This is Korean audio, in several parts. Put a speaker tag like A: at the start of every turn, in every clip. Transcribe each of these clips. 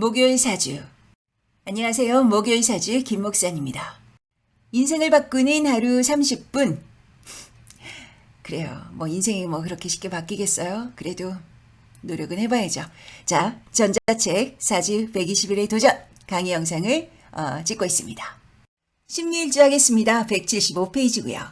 A: 목요일 사주. 안녕하세요. 목요일 사주 김 목사입니다. 인생을 바꾸는 하루 30분. 그래요. 뭐 인생이 뭐 그렇게 쉽게 바뀌겠어요? 그래도 노력은 해봐야죠. 자, 전자책 사주 120일의 도전 강의 영상을 어, 찍고 있습니다. 심리일주 하겠습니다. 175페이지고요.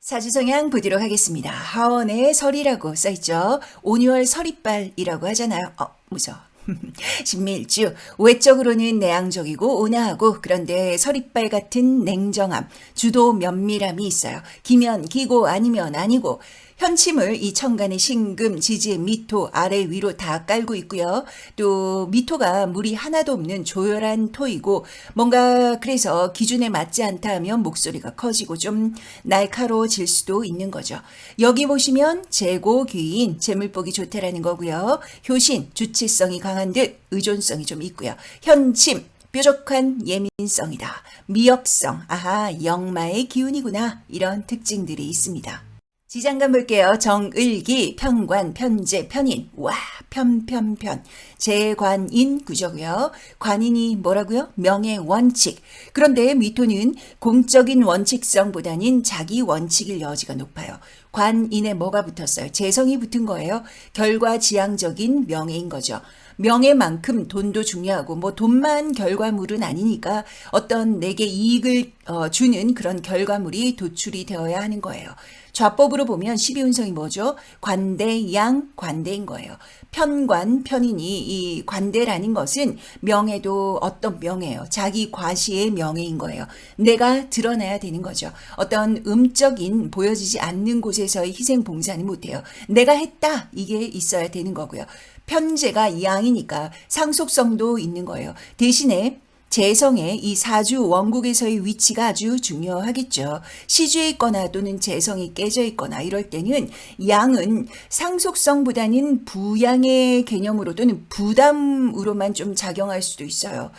A: 사주 성향 보도록 하겠습니다. 하원의 설이라고 써있죠. 온유월 설이빨이라고 하잖아요. 어, 무서워. 신밀주 외적으로는 내향적이고 온화하고 그런데 서리빨 같은 냉정함, 주도 면밀함이 있어요. 기면 기고 아니면 아니고 현침을 이 천간의 신금, 지지, 미토 아래 위로 다 깔고 있고요. 또 미토가 물이 하나도 없는 조열한 토이고 뭔가 그래서 기준에 맞지 않다 하면 목소리가 커지고 좀 날카로워질 수도 있는 거죠. 여기 보시면 재고 귀인 재물복이 좋다라는 거고요. 효신 주치성이 강한 듯 의존성이 좀 있고요. 현침 뾰족한 예민성이다. 미역성, 아하, 영마의 기운이구나. 이런 특징들이 있습니다. 지장간 볼게요. 정을기, 편관, 편제, 편인. 와, 편편편. 재관인 구조고요. 관인이 뭐라고요? 명예 원칙. 그런데 미토는 공적인 원칙성보다는 자기 원칙일 여지가 높아요. 관인에 뭐가 붙었어요? 재성이 붙은 거예요. 결과 지향적인 명예인 거죠. 명예만큼 돈도 중요하고 뭐 돈만 결과물은 아니니까 어떤 내게 이익을 어, 주는 그런 결과물이 도출이 되어야 하는 거예요. 좌법으로 보면 12운성이 뭐죠? 관대, 양, 관대인 거예요. 편관, 편인이 이 관대라는 것은 명예도 어떤 명예예요. 자기 과시의 명예인 거예요. 내가 드러나야 되는 거죠. 어떤 음적인 보여지지 않는 곳에서의 희생 봉사는 못해요. 내가 했다 이게 있어야 되는 거고요. 편제가 양이니까 상속성도 있는 거예요. 대신에 재성의 이 사주 원국에서의 위치가 아주 중요하겠죠. 시주에 있거나 또는 재성이 깨져 있거나 이럴 때는 양은 상속성보다는 부양의 개념으로 또는 부담으로만 좀 작용할 수도 있어요.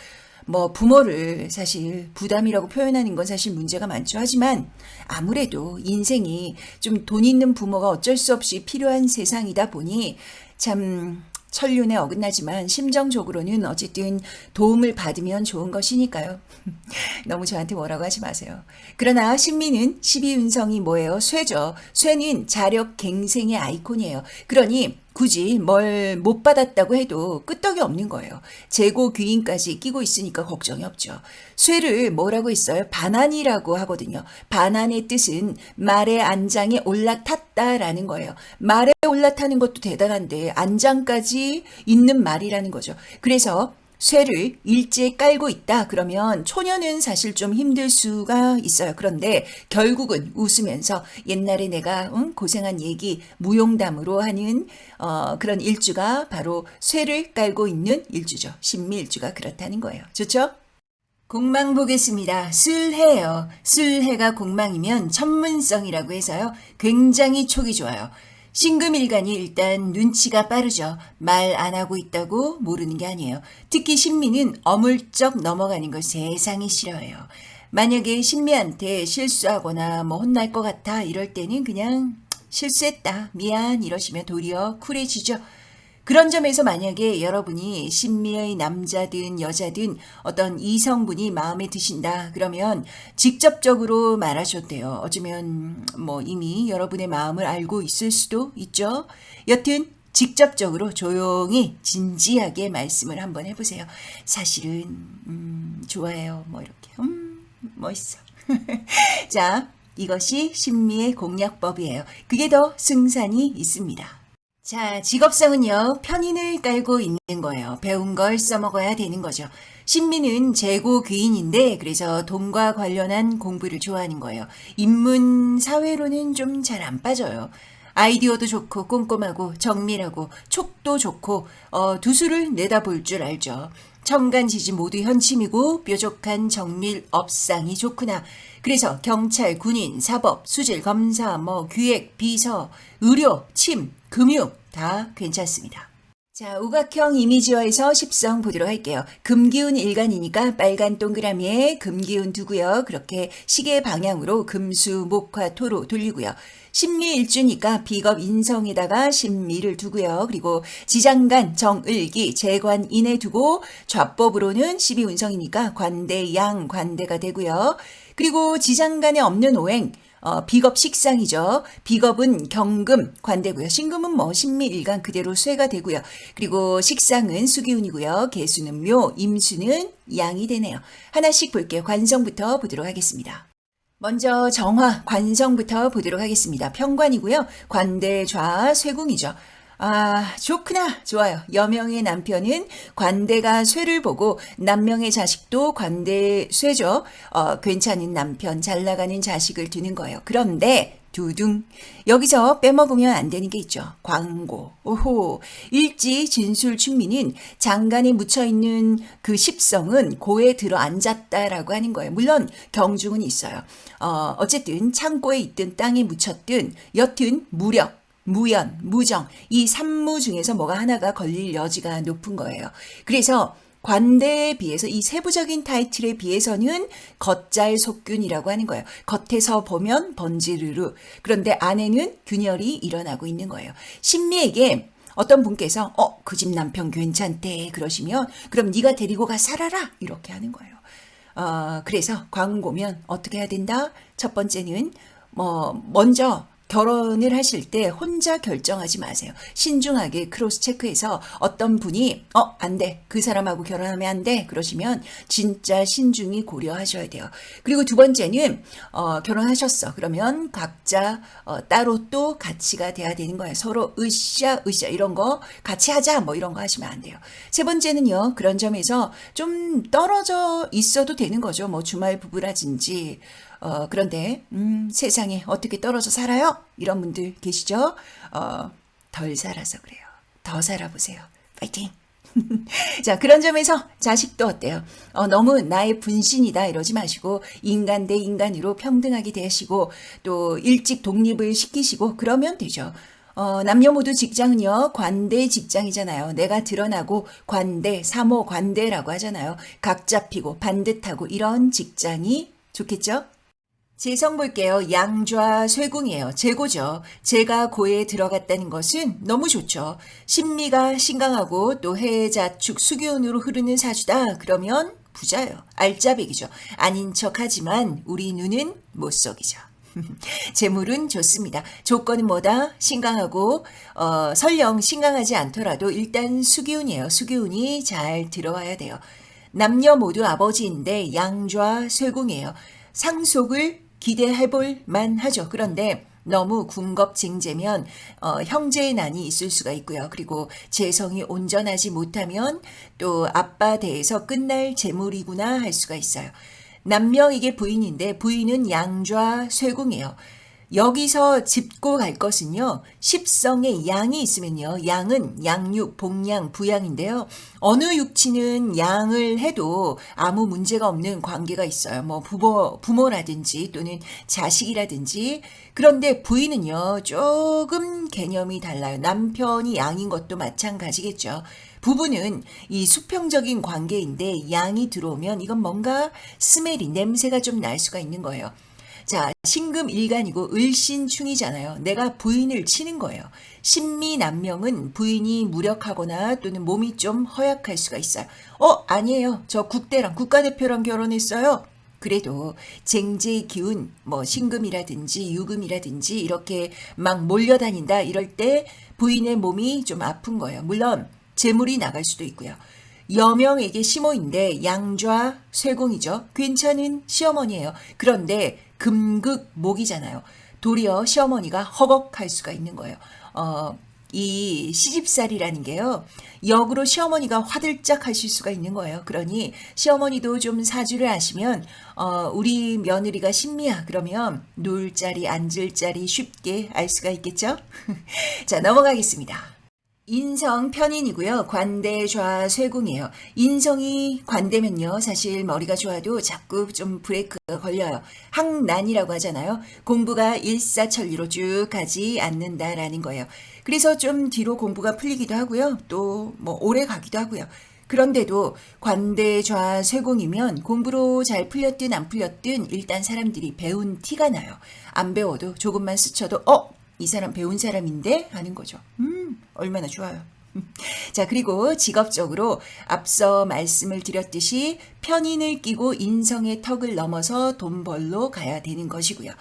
A: 뭐 부모를 사실 부담이라고 표현하는 건 사실 문제가 많죠. 하지만 아무래도 인생이 좀 돈 있는 부모가 어쩔 수 없이 필요한 세상이다 보니 참 천륜에 어긋나지만 심정적으로는 어쨌든 도움을 받으면 좋은 것이니까요. 너무 저한테 뭐라고 하지 마세요. 그러나 신미는 12운성이 뭐예요? 쇠죠. 쇠는 자력 갱생의 아이콘이에요. 그러니 굳이 뭘 못 받았다고 해도 끄떡이 없는 거예요. 재고 귀인까지 끼고 있으니까 걱정이 없죠. 쇠를 뭐라고 했어요? 반안이라고 하거든요. 반안의 뜻은 말의 안장에 올라탔다라는 거예요. 말에 올라타는 것도 대단한데 안장까지 있는 말이라는 거죠. 그래서 쇠를 일제에 깔고 있다 그러면 초년은 사실 좀 힘들 수가 있어요. 그런데 결국은 웃으면서 옛날에 내가 응, 고생한 얘기 무용담으로 하는 어, 그런 일주가 바로 쇠를 깔고 있는 일주죠. 신미일주가 그렇다는 거예요. 좋죠? 공망 보겠습니다. 술해요. 술해가 공망이면 천문성이라고 해서요. 굉장히 촉이 좋아요. 신금일간이 일단 눈치가 빠르죠. 말 안 하고 있다고 모르는 게 아니에요. 특히 신미는 어물쩍 넘어가는 걸 세상이 싫어해요. 만약에 신미한테 실수하거나 뭐 혼날 것 같아 이럴 때는 그냥 실수했다 미안 이러시면 도리어 쿨해지죠. 그런 점에서 만약에 여러분이 신미의 남자든 여자든 어떤 이성분이 마음에 드신다 그러면 직접적으로 말하셔도 돼요. 어쩌면 뭐 이미 여러분의 마음을 알고 있을 수도 있죠. 여튼 직접적으로 조용히 진지하게 말씀을 한번 해보세요. 사실은 음, 좋아해요. 뭐 이렇게 음 멋있어. 자 이것이 신미의 공략법이에요. 그게 더 승산이 있습니다. 자, 직업성은요, 편인을 깔고 있는 거예요. 배운 걸 써먹어야 되는 거죠. 신미는 재고 귀인인데, 그래서 돈과 관련한 공부를 좋아하는 거예요. 인문, 사회로는 좀 잘 안 빠져요. 아이디어도 좋고, 꼼꼼하고, 정밀하고, 촉도 좋고, 어, 두수를 내다볼 줄 알죠. 청간 지지 모두 현침이고 뾰족한 정밀 업상이 좋구나. 그래서 경찰, 군인, 사법, 수질, 검사, 뭐 기획, 비서, 의료, 침, 금융 다 괜찮습니다. 자, 우각형 이미지화에서 십성 보도록 할게요. 금기운 일간이니까 빨간 동그라미에 금기운 두고요. 그렇게 시계 방향으로 금수, 목화, 토로 돌리고요. 신미일주니까 비겁 인성에다가 신미를 두고요. 그리고 지장간, 정을기, 재관 인에 두고 좌법으로는 12운성이니까 관대, 양, 관대가 되고요. 그리고 지장간에 없는 오행, 어, 비겁 식상이죠. 비겁은 경금 관대고요. 신금은 뭐 신미 일간 그대로 쇠가 되고요. 그리고 식상은 수기운이고요. 개수는 묘, 임수는 양이 되네요. 하나씩 볼게요. 관성부터 보도록 하겠습니다. 먼저 정화, 관성부터 보도록 하겠습니다. 평관이고요. 관대, 좌, 쇠궁이죠. 아, 좋구나. 좋아요. 여명의 남편은 관대가 쇠를 보고 남명의 자식도 관대 쇠죠. 어, 괜찮은 남편, 잘 나가는 자식을 두는 거예요. 그런데 두둥. 여기서 빼먹으면 안 되는 게 있죠. 광고. 오호. 일지 진술 충민은 장간에 묻혀 있는 그 십성은 고에 들어 앉았다라고 하는 거예요. 물론 경중은 있어요. 어, 어쨌든 창고에 있든 땅에 묻혔든 여튼 무력 무연, 무정 이 삼무 중에서 뭐가 하나가 걸릴 여지가 높은 거예요. 그래서 관대에 비해서 이 세부적인 타이틀에 비해서는 겉잘 속균이라고 하는 거예요. 겉에서 보면 번지르르. 그런데 안에는 균열이 일어나고 있는 거예요. 신미에게 어떤 분께서 어, 그 집 남편 괜찮대 그러시면 그럼 네가 데리고 가 살아라 이렇게 하는 거예요. 어, 그래서 광고면 어떻게 해야 된다? 첫 번째는 뭐 먼저 결혼을 하실 때 혼자 결정하지 마세요. 신중하게 크로스 체크해서 어떤 분이 어, 안 돼. 그 사람하고 결혼하면 안 돼. 그러시면 진짜 신중히 고려하셔야 돼요. 그리고 두 번째는 어, 결혼하셨어. 그러면 각자 어, 따로 또 가치가 돼야 되는 거예요. 서로 으쌰 으쌰 이런 거 같이 하자 뭐 이런 거 하시면 안 돼요. 세 번째는요. 그런 점에서 좀 떨어져 있어도 되는 거죠. 뭐 주말 부부라든지 어, 그런데, 음, 세상에 어떻게 떨어져 살아요? 이런 분들 계시죠? 어, 덜 살아서 그래요. 더 살아보세요. 파이팅! 자, 그런 점에서 자식도 어때요? 어, 너무 나의 분신이다 이러지 마시고 인간 대 인간으로 평등하게 대하시고 또 일찍 독립을 시키시고 그러면 되죠. 어, 남녀 모두 직장은요, 관대 직장이잖아요. 내가 드러나고 관대, 사모 관대라고 하잖아요. 각 잡히고 반듯하고 이런 직장이 좋겠죠? 재성 볼게요. 양좌 쇠궁이에요. 재고죠. 제가 고에 들어갔다는 것은 너무 좋죠. 신미가 신강하고 또 해자축 수기운으로 흐르는 사주다. 그러면 부자요. 알짜배기죠. 아닌 척하지만 우리 눈은 못 속이죠. 재물은 좋습니다. 조건은 뭐다? 신강하고 어, 설령 신강하지 않더라도 일단 수기운이에요. 수기운이 잘 들어와야 돼요. 남녀 모두 아버지인데 양좌 쇠궁이에요. 상속을 기대해 볼 만하죠. 그런데 너무 군겁쟁제면 어, 형제의 난이 있을 수가 있고요. 그리고 재성이 온전하지 못하면 또 아빠 대에서 끝날 재물이구나 할 수가 있어요. 남명에게 부인인데 부인은 양좌 쇠궁이에요. 여기서 짚고 갈 것은요, 십성의 양이 있으면요, 양은 양육, 복양, 부양인데요. 어느 육치는 양을 해도 아무 문제가 없는 관계가 있어요. 뭐 부모, 부모라든지 또는 자식이라든지. 그런데 부인은요, 조금 개념이 달라요. 남편이 양인 것도 마찬가지겠죠. 부부는 이 수평적인 관계인데 양이 들어오면 이건 뭔가 스멜이, 냄새가 좀 날 수가 있는 거예요. 자, 신금 일간이고 을신충이잖아요. 내가 부인을 치는 거예요. 신미남명은 부인이 무력하거나 또는 몸이 좀 허약할 수가 있어요. 어, 아니에요. 저 국대랑 국가대표랑 결혼했어요. 그래도 쟁제의 기운, 뭐 신금이라든지 유금이라든지 이렇게 막 몰려다닌다 이럴 때 부인의 몸이 좀 아픈 거예요. 물론 재물이 나갈 수도 있고요. 여명에게 시모인데 양좌 쇠공이죠. 괜찮은 시어머니예요. 그런데 금극 목이잖아요. 도리어 시어머니가 허걱할 수가 있는 거예요. 어, 이 시집살이라는 게요. 역으로 시어머니가 화들짝 하실 수가 있는 거예요. 그러니 시어머니도 좀 사주를 아시면 어, 우리 며느리가 신미야 그러면 놀 자리 앉을 자리 쉽게 알 수가 있겠죠? 자 넘어가겠습니다. 인성 편인이고요. 관대 좌 쇠궁이에요. 인성이 관대면요. 사실 머리가 좋아도 자꾸 좀 브레이크가 걸려요. 항난이라고 하잖아요. 공부가 일사천리로 쭉 가지 않는다라는 거예요. 그래서 좀 뒤로 공부가 풀리기도 하고요. 또 뭐 오래 가기도 하고요. 그런데도 관대 좌 쇠공이면 공부로 잘 풀렸든 안 풀렸든 일단 사람들이 배운 티가 나요. 안 배워도 조금만 스쳐도 어? 이 사람 배운 사람인데? 하는 거죠. 음, 얼마나 좋아요. 자, 그리고 직업적으로 앞서 말씀을 드렸듯이 편인을 끼고 인성의 턱을 넘어서 돈 벌러 가야 되는 것이고요.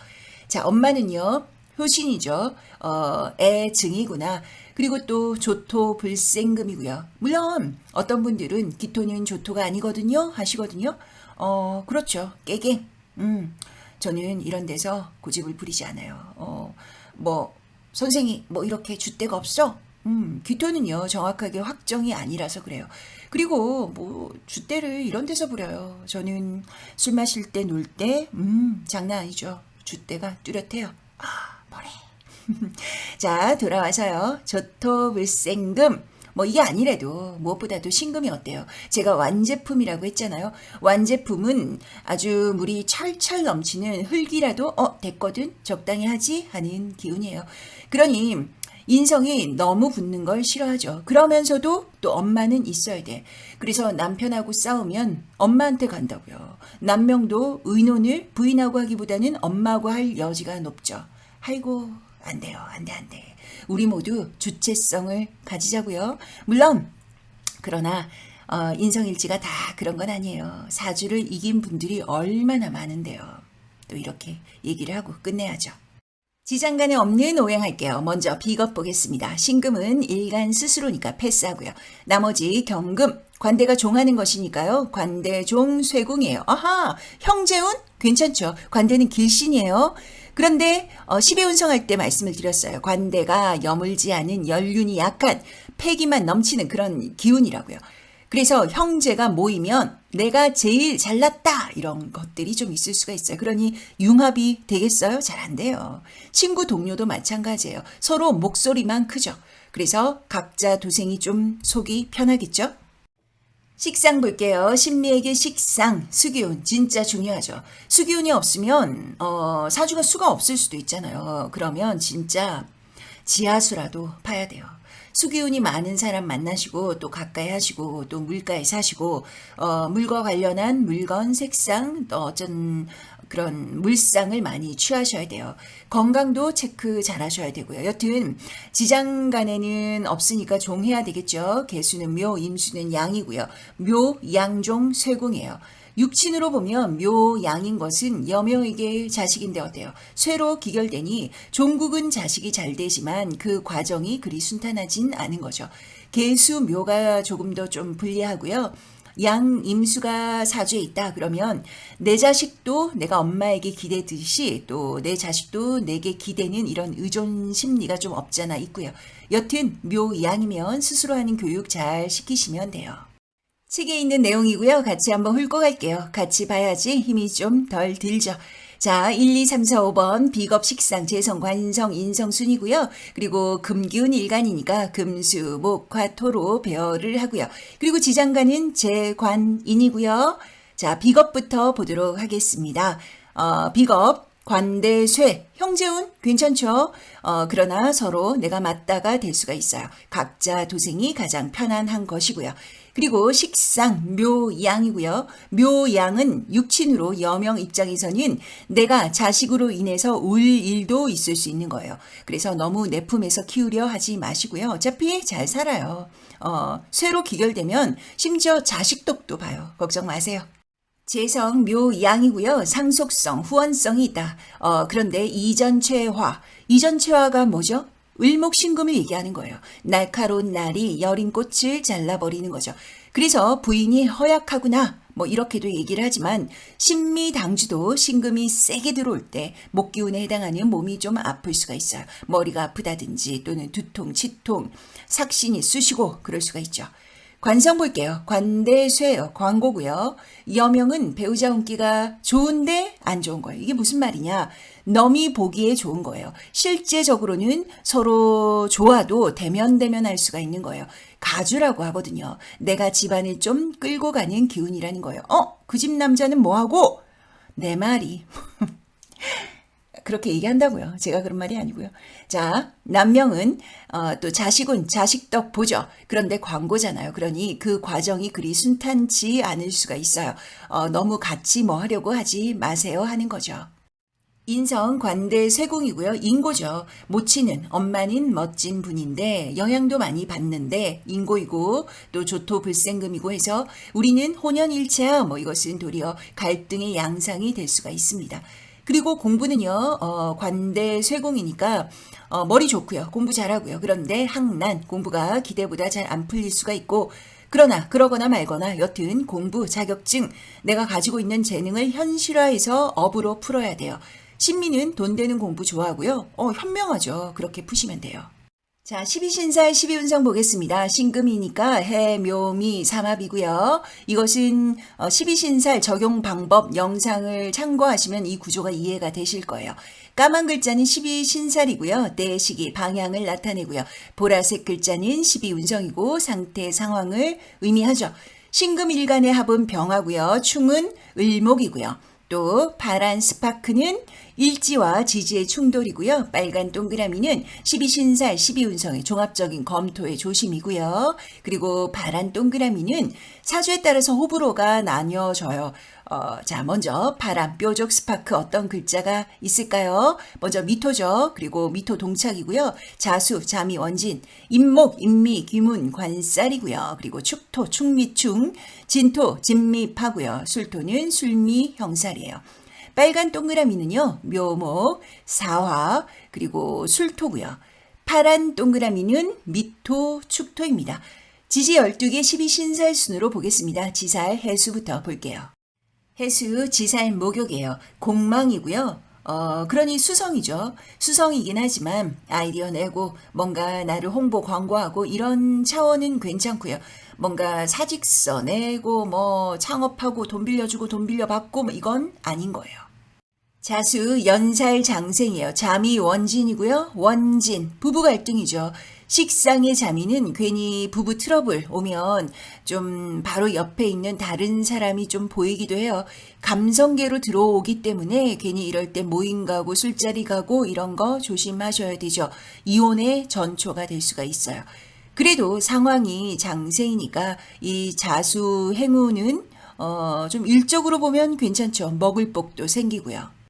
A: 자, 엄마는요, 효신이죠. 어, 애 증이구나. 그리고 또 조토 불생금이고요. 물론 어떤 분들은 기토는 조토가 아니거든요. 하시거든요. 어, 그렇죠. 깨갱. 음. 저는 이런 데서 고집을 부리지 않아요. 어, 뭐 선생이 뭐 이렇게 줏대가 없어? 음, 귀토는요, 정확하게 확정이 아니라서 그래요. 그리고 뭐, 줏대를 이런 데서 부려요. 저는 술 마실 때, 놀 때, 음, 장난 아니죠. 줏대가 뚜렷해요. 아, 뭐래. 자, 돌아와서요. 조토불생금. 뭐 이게 아니래도 무엇보다도 신금이 어때요? 제가 완제품이라고 했잖아요. 완제품은 아주 물이 철철 넘치는 흙이라도 어 됐거든 적당히 하지 하는 기운이에요. 그러니 인성이 너무 붙는 걸 싫어하죠. 그러면서도 또 엄마는 있어야 돼. 그래서 남편하고 싸우면 엄마한테 간다고요. 남명도 의논을 부인하고 하기보다는 엄마하고 할 여지가 높죠. 아이고 안 돼요. 안 돼, 안 돼. 우리 모두 주체성을 가지자고요. 물론 그러나 어, 인성일지가 다 그런 건 아니에요. 사주를 이긴 분들이 얼마나 많은데요. 또 이렇게 얘기를 하고 끝내야죠. 지장간에 없는 오행할게요. 먼저 비겁 보겠습니다. 신금은 일간 스스로니까 패스하고요. 나머지 경금, 관대가 종하는 것이니까요. 관대 종 쇠궁이에요. 아하, 형제운 괜찮죠. 관대는 길신이에요. 그런데 어, 10의 운성할 때 말씀을 드렸어요. 관대가 여물지 않은 연륜이 약한 패기만 넘치는 그런 기운이라고요. 그래서 형제가 모이면 내가 제일 잘났다 이런 것들이 좀 있을 수가 있어요. 그러니 융합이 되겠어요? 잘 안 돼요. 친구 동료도 마찬가지예요. 서로 목소리만 크죠. 그래서 각자 도생이 좀 속이 편하겠죠? 식상 볼게요. 신미에게 식상, 수기운 진짜 중요하죠. 수기운이 없으면 어, 사주가 수가 없을 수도 있잖아요. 그러면 진짜 지하수라도 파야 돼요. 수기운이 많은 사람 만나시고 또 가까이 하시고 또 물가에 사시고 어, 물과 관련한 물건, 색상, 또 어쩐 그런 물상을 많이 취하셔야 돼요. 건강도 체크 잘 하셔야 되고요. 여튼 지장간에는 없으니까 종해야 되겠죠. 개수는 묘, 임수는 양이고요. 묘, 양종, 쇠궁이에요. 육친으로 보면 묘 양인 것은 여명에게 자식인데 어때요? 쇠로 기결되니 종국은 자식이 잘 되지만 그 과정이 그리 순탄하진 않은 거죠. 개수 묘가 조금 더 좀 불리하고요. 양 임수가 사주에 있다 그러면 내 자식도 내가 엄마에게 기대듯이 또 내 자식도 내게 기대는 이런 의존 심리가 좀 없잖아 있고요. 여튼 묘 양이면 스스로 하는 교육 잘 시키시면 돼요. 책에 있는 내용이고요. 같이 한번 훑고 갈게요. 같이 봐야지 힘이 좀 덜 들죠. 자, 1, 2, 3, 4, 5번 비겁 식상 재성 관성 인성 순이고요. 그리고 금기운 일간이니까 금수 목 화 토로 배열을 하고요. 그리고 지장간은 재관인이고요. 자, 비겁부터 보도록 하겠습니다. 어, 비겁 관대 쇠, 형제운 괜찮죠? 어, 그러나 서로 내가 맞다가 될 수가 있어요. 각자 도생이 가장 편안한 것이고요. 그리고 식상, 묘양이고요. 묘양은 육친으로 여명 입장에서는 내가 자식으로 인해서 울 일도 있을 수 있는 거예요. 그래서 너무 내 품에서 키우려 하지 마시고요. 어차피 잘 살아요. 어, 쇠로 기결되면 심지어 자식 독도 봐요. 걱정 마세요. 재성 묘 양이고요. 상속성, 후원성이 있다. 어, 그런데 이전체화. 이전체화가 뭐죠? 을목신금을 얘기하는 거예요. 날카로운 날이 여린 꽃을 잘라버리는 거죠. 그래서 부인이 허약하구나. 뭐 이렇게도 얘기를 하지만 신미당주도 신금이 세게 들어올 때 목기운에 해당하는 몸이 좀 아플 수가 있어요. 머리가 아프다든지 또는 두통, 치통, 삭신이 쑤시고 그럴 수가 있죠. 관성 볼게요. 관대쇠요. 광고고요. 여명은 배우자 운기가 좋은데 안 좋은 거예요. 이게 무슨 말이냐? 넘이 보기에 좋은 거예요. 실제적으로는 서로 좋아도 대면대면 할 수가 있는 거예요. 가주라고 하거든요. 내가 집안을 좀 끌고 가는 기운이라는 거예요. 어? 그 집 남자는 뭐하고? 내 말이. 그렇게 얘기한다고요. 제가 그런 말이 아니고요. 자, 남명은 어, 또 자식은 자식덕 보죠. 그런데 광고잖아요. 그러니 그 과정이 그리 순탄치 않을 수가 있어요. 어, 너무 같이 뭐 하려고 하지 마세요 하는 거죠. 인성 관대 쇠공이고요. 인고죠. 모치는 엄마는 멋진 분인데 영향도 많이 받는데 인고이고 또 조토 불생금이고 해서 우리는 혼연일체야 뭐 이것은 도리어 갈등의 양상이 될 수가 있습니다. 그리고 공부는요, 어, 관대 쇠공이니까, 어, 머리 좋고요. 공부 잘하고요. 그런데 항난, 공부가 기대보다 잘 안 풀릴 수가 있고, 그러나, 그러거나 말거나, 여튼 공부, 자격증, 내가 가지고 있는 재능을 현실화해서 업으로 풀어야 돼요. 신미는 돈 되는 공부 좋아하고요. 어, 현명하죠. 그렇게 푸시면 돼요. 자, 12신살 12운성 보겠습니다. 신금이니까 해, 묘, 미, 삼합이고요. 이것은 12신살 적용 방법 영상을 참고하시면 이 구조가 이해가 되실 거예요. 까만 글자는 12신살이고요. 때, 시기, 방향을 나타내고요. 보라색 글자는 12운성이고 상태, 상황을 의미하죠. 신금일간의 합은 병하고요. 충은 을목이고요. 또 파란 스파크는 일지와 지지의 충돌이고요. 빨간 동그라미는 12신살 12운성의 종합적인 검토의 조심이고요. 그리고 파란 동그라미는 사주에 따라서 호불호가 나뉘어져요. 어, 자, 먼저 파란 뾰족 스파크 어떤 글자가 있을까요? 먼저 미토죠. 그리고 미토 동착이고요. 자수, 자미, 원진, 임목, 임미, 귀문, 관살이고요. 그리고 축토, 축미충, 진토, 진미 파고요. 술토는 술미, 형살이에요. 빨간 동그라미는요, 묘목, 사화, 그리고 술토고요. 파란 동그라미는 미토, 축토입니다. 지지 12개 12신살 순으로 보겠습니다. 지살, 해수부터 볼게요. 해수, 지살, 목욕이에요. 공망이고요. 어, 그러니 수성이죠. 수성이긴 하지만 아이디어 내고 뭔가 나를 홍보 광고하고 이런 차원은 괜찮고요. 뭔가 사직서 내고 뭐 창업하고 돈 빌려주고 돈 빌려받고 뭐 이건 아닌 거예요. 자수 연살 장생이에요. 자미 원진이고요. 원진 부부 갈등이죠. 식상의 자미는 괜히 부부 트러블 오면 좀 바로 옆에 있는 다른 사람이 좀 보이기도 해요. 감성계로 들어오기 때문에 괜히 이럴 때 모임 가고 술자리 가고 이런 거 조심하셔야 되죠. 이혼의 전초가 될 수가 있어요. 그래도 상황이 장생이니까 이 자수 행운은 어, 좀 일적으로 보면 괜찮죠. 먹을 복도 생기고요.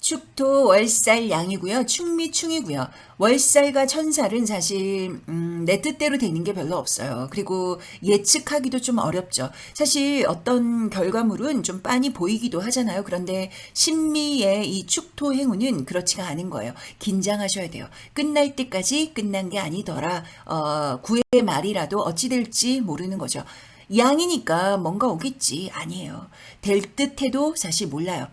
A: 축토 월살 양이고요. 충미 충이고요. 월살과 천살은 사실 음, 내 뜻대로 되는 게 별로 없어요. 그리고 예측하기도 좀 어렵죠. 사실 어떤 결과물은 좀 빤히 보이기도 하잖아요. 그런데 신미의 이 축토 행운은 그렇지가 않은 거예요. 긴장하셔야 돼요. 끝날 때까지 끝난 게 아니더라. 어, 구의 말이라도 어찌 될지 모르는 거죠. 양이니까 뭔가 오겠지. 아니에요. 될 듯해도 사실 몰라요.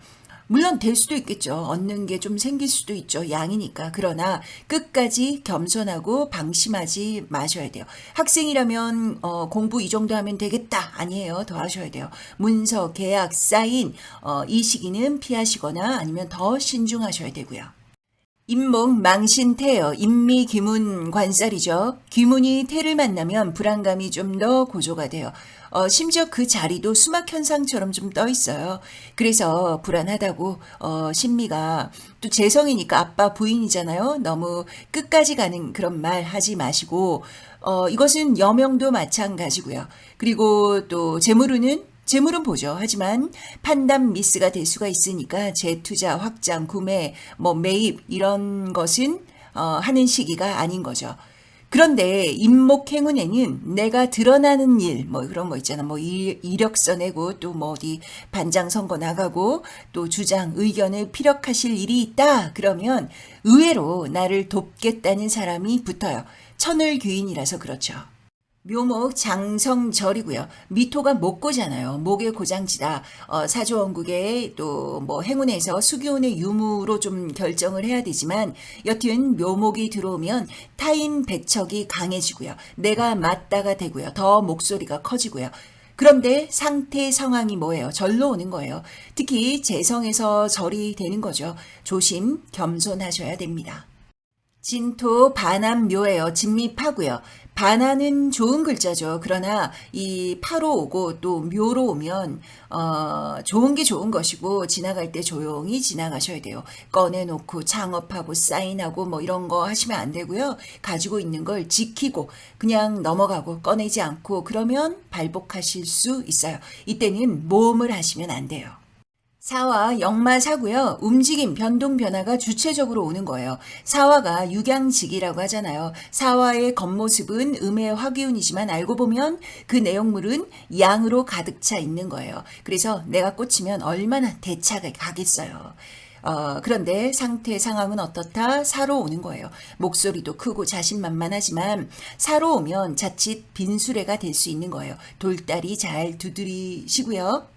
A: 물론 될 수도 있겠죠. 얻는 게 좀 생길 수도 있죠. 양이니까. 그러나 끝까지 겸손하고 방심하지 마셔야 돼요. 학생이라면 어, 공부 이 정도 하면 되겠다. 아니에요. 더 하셔야 돼요. 문서, 계약, 사인 어, 이 시기는 피하시거나 아니면 더 신중하셔야 되고요. 임목 망신태요. 임미 귀문 관살이죠. 귀문이 태를 만나면 불안감이 좀 더 고조가 돼요. 어, 심지어 그 자리도 수막 현상처럼 좀 떠 있어요. 그래서 불안하다고 어, 신미가 또 재성이니까 아빠 부인이잖아요. 너무 끝까지 가는 그런 말 하지 마시고 어, 이것은 여명도 마찬가지고요. 그리고 또 재물운은 재물은 보죠. 하지만 판단 미스가 될 수가 있으니까 재투자, 확장, 구매, 뭐 매입 이런 것은 어, 하는 시기가 아닌 거죠. 그런데 임목 행운에는 내가 드러나는 일, 뭐 그런 거 있잖아. 뭐 일, 이력서 내고 또 뭐 어디 반장 선거 나가고 또 주장, 의견을 피력하실 일이 있다. 그러면 의외로 나를 돕겠다는 사람이 붙어요. 천을 귀인이라서 그렇죠. 묘목 장성절이고요. 미토가 목고잖아요. 목의 고장지다. 어, 사조원국의 또 뭐 행운에서 수기운의 유무로 좀 결정을 해야 되지만 여튼 묘목이 들어오면 타인 배척이 강해지고요. 내가 맞다가 되고요. 더 목소리가 커지고요. 그런데 상태 상황이 뭐예요? 절로 오는 거예요. 특히 재성에서 절이 되는 거죠. 조심 겸손하셔야 됩니다. 진토 반암묘예요. 진미파고요. 반하는 좋은 글자죠. 그러나 이 파로 오고 또 묘로 오면 어, 좋은 게 좋은 것이고 지나갈 때 조용히 지나가셔야 돼요. 꺼내놓고 창업하고 사인하고 뭐 이런 거 하시면 안 되고요. 가지고 있는 걸 지키고 그냥 넘어가고 꺼내지 않고 그러면 발복하실 수 있어요. 이때는 모험을 하시면 안 돼요. 사와 역마사고요. 움직임, 변동, 변화가 주체적으로 오는 거예요. 사화가 육양직이라고 하잖아요. 사화의 겉모습은 음의 화기운이지만 알고 보면 그 내용물은 양으로 가득 차 있는 거예요. 그래서 내가 꽂히면 얼마나 대차게 가겠어요. 어, 그런데 상태 상황은 어떻다? 사로 오는 거예요. 목소리도 크고 자신만만하지만 사로 오면 자칫 빈수레가 될 수 있는 거예요. 돌다리 잘 두드리시고요.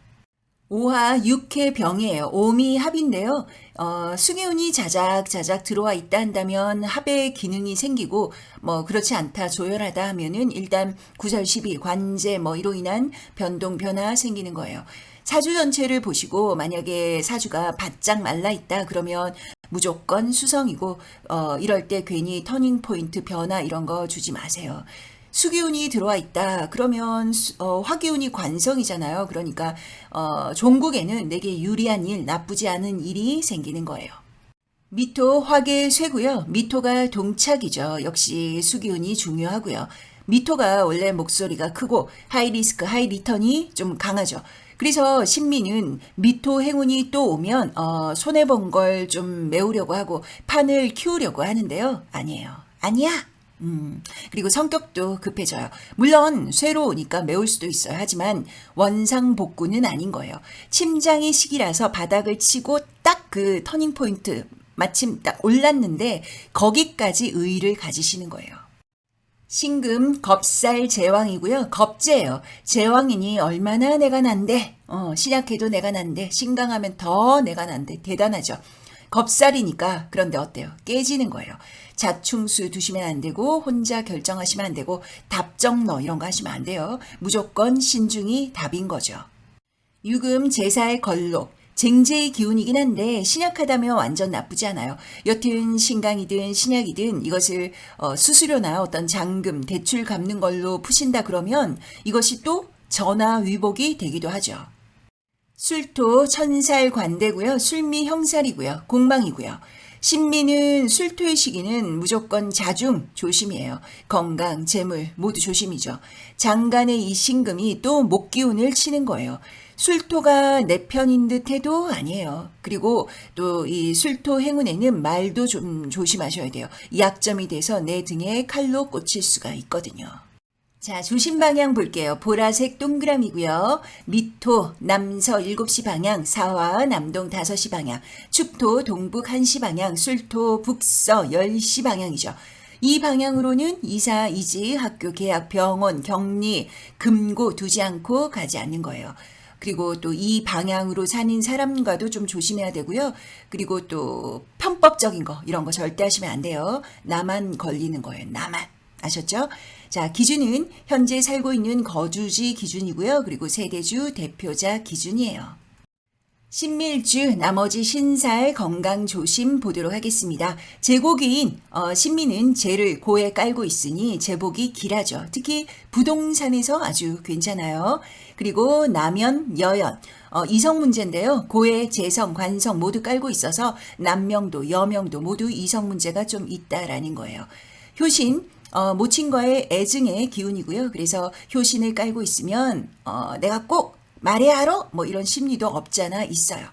A: 오하 육회 병이에요. 오미 합인데요. 어, 수기운이 자작자작 들어와 있다 한다면 합의 기능이 생기고 뭐 그렇지 않다 조열하다 하면은 일단 구설시비 관제 뭐 이로 인한 변동 변화 생기는 거예요. 사주 전체를 보시고 만약에 사주가 바짝 말라 있다 그러면 무조건 수성이고 어 이럴 때 괜히 터닝 포인트 변화 이런 거 주지 마세요. 수기운이 들어와 있다. 그러면 어, 화기운이 관성이잖아요. 그러니까 어, 종국에는 내게 유리한 일, 나쁘지 않은 일이 생기는 거예요. 미토 화계 쇠고요. 미토가 동착이죠. 역시 수기운이 중요하고요. 미토가 원래 목소리가 크고 하이 리스크 하이 리턴이 좀 강하죠. 그래서 신민은 미토 행운이 또 오면 어, 손해 본 걸 좀 메우려고 하고 판을 키우려고 하는데요. 아니에요. 아니야. 음, 그리고 성격도 급해져요. 물론 쇠로 오니까 매울 수도 있어요. 하지만 원상 복구는 아닌 거예요. 침장이 시기라서 바닥을 치고 딱 그 터닝 포인트 마침 딱 올랐는데 거기까지 의의를 가지시는 거예요. 신금 겁살 제왕이고요. 겁제예요. 제왕이니 얼마나 내가 난데 어, 신약해도 내가 난데 신강하면 더 내가 난데 대단하죠. 겁살이니까 그런데 어때요? 깨지는 거예요. 자충수 두시면 안 되고 혼자 결정하시면 안 되고 답정너 이런 거 하시면 안 돼요. 무조건 신중이 답인 거죠. 유금 제사의 걸록 쟁제의 기운이긴 한데 신약하다면 완전 나쁘지 않아요. 여튼 신강이든 신약이든 이것을 어, 수수료나 어떤 잔금, 대출 갚는 걸로 푸신다 그러면 이것이 또 전화 위복이 되기도 하죠. 술토 천살 관대고요. 술미 형살이고요. 공망이고요. 신미는 술토의 시기는 무조건 자중 조심이에요. 건강, 재물 모두 조심이죠. 장간의 이 신금이 또 목기운을 치는 거예요. 술토가 내 편인 듯 해도 아니에요. 그리고 또 이 술토 행운에는 말도 좀 조심하셔야 돼요. 약점이 돼서 내 등에 칼로 꽂힐 수가 있거든요. 자, 조심 방향 볼게요. 보라색 동그라미고요. 미토 남서 7시 방향, 사화 남동 5시 방향, 축토 동북 1시 방향, 술토 북서 10시 방향이죠. 이 방향으로는 이사, 이지, 학교, 계약, 병원, 격리, 금고 두지 않고 가지 않는 거예요. 그리고 또 이 방향으로 사는 사람과도 좀 조심해야 되고요. 그리고 또 편법적인 거 이런 거 절대 하시면 안 돼요. 나만 걸리는 거예요. 나만. 아셨죠? 자, 기준은 현재 살고 있는 거주지 기준이고요. 그리고 세대주 대표자 기준이에요. 신밀주, 나머지 신살, 건강 조심 보도록 하겠습니다. 제곡인 어, 신민은 재를 고에 깔고 있으니 제복이 길하죠. 특히 부동산에서 아주 괜찮아요. 그리고 남연, 여연, 어, 이성 문제인데요. 고에 재성, 관성 모두 깔고 있어서 남명도, 여명도 모두 이성 문제가 좀 있다라는 거예요. 효신, 어, 모친과의 애증의 기운이고요. 그래서 효신을 깔고 있으면 어, 내가 꼭 말해야 알아? 뭐 이런 심리도 없잖아 있어요.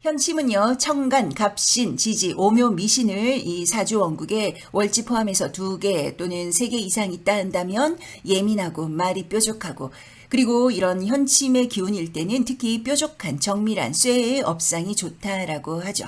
A: 현침은요, 청간, 갑신, 지지, 오묘, 미신을 이 사주 원국에 월지 포함해서 두 개 또는 세 개 이상 있다 한다면 예민하고 말이 뾰족하고 그리고 이런 현침의 기운일 때는 특히 뾰족한 정밀한 쇠의 업상이 좋다라고 하죠.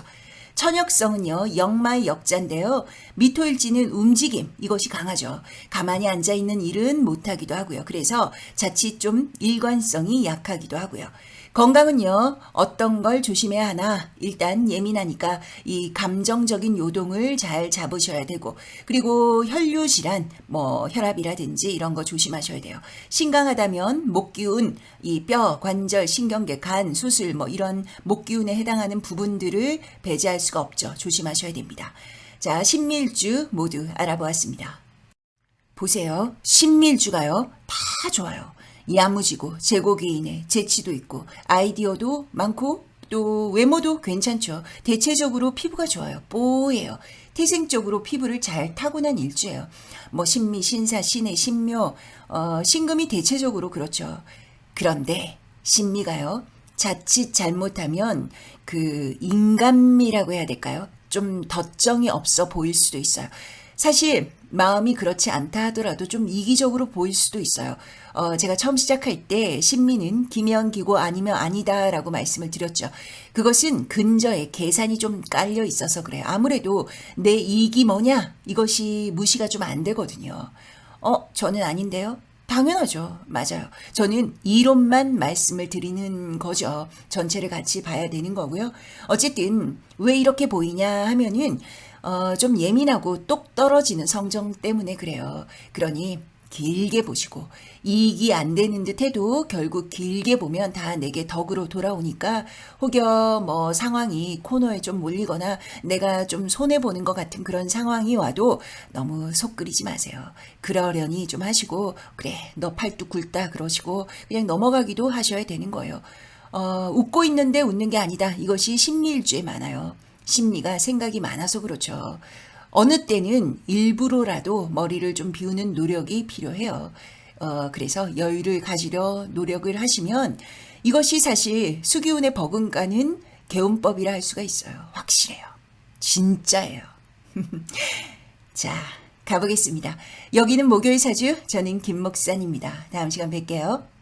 A: 천역성은요, 역마의 역자인데요. 미토일지는 움직임, 이것이 강하죠. 가만히 앉아있는 일은 못하기도 하고요. 그래서 자칫 좀 일관성이 약하기도 하고요. 건강은요, 어떤 걸 조심해야 하나? 일단 예민하니까 이 감정적인 요동을 잘 잡으셔야 되고, 그리고 혈류질환, 뭐 혈압이라든지 이런 거 조심하셔야 돼요. 신강하다면 목 기운, 이 뼈, 관절, 신경계, 간, 수술, 뭐 이런 목 기운에 해당하는 부분들을 배제할 수가 없죠. 조심하셔야 됩니다. 자, 신밀주 모두 알아보았습니다. 보세요. 신밀주가요. 다 좋아요. 야무지고 제고기인의 재치도 있고 아이디어도 많고 또 외모도 괜찮죠. 대체적으로 피부가 좋아요. 뽀예요. 태생적으로 피부를 잘 타고난 일주예요. 뭐 신미, 신사, 신의, 신묘, 어, 신금이 대체적으로 그렇죠. 그런데 신미가요. 자칫 잘못하면 그 인간미라고 해야 될까요? 좀 덧정이 없어 보일 수도 있어요. 사실 마음이 그렇지 않다 하더라도 좀 이기적으로 보일 수도 있어요. 어, 제가 처음 시작할 때 신미는 기면기고 아니면 아니다라고 말씀을 드렸죠. 그것은 근저에 계산이 좀 깔려 있어서 그래요. 아무래도 내 이익이 뭐냐 이것이 무시가 좀 안 되거든요. 어, 저는 아닌데요. 당연하죠. 맞아요. 저는 이론만 말씀을 드리는 거죠. 전체를 같이 봐야 되는 거고요. 어쨌든 왜 이렇게 보이냐 하면은 어, 좀 예민하고 똑 떨어지는 성정 때문에 그래요. 그러니 길게 보시고 이익이 안 되는 듯 해도 결국 길게 보면 다 내게 덕으로 돌아오니까 혹여 뭐 상황이 코너에 좀 몰리거나 내가 좀 손해 보는 것 같은 그런 상황이 와도 너무 속 끓이지 마세요. 그러려니 좀 하시고 그래 너 팔뚝 굵다 그러시고 그냥 넘어가기도 하셔야 되는 거예요. 어, 웃고 있는데 웃는 게 아니다. 이것이 심리일주에 많아요. 심리가 생각이 많아서 그렇죠. 어느 때는 일부러라도 머리를 좀 비우는 노력이 필요해요. 어, 그래서 여유를 가지려 노력을 하시면 이것이 사실 수기운의 버금가는 개운법이라 할 수가 있어요. 확실해요. 진짜예요. 자, 가보겠습니다. 여기는 목요일 사주, 저는 김목산입니다. 다음 시간 뵐게요.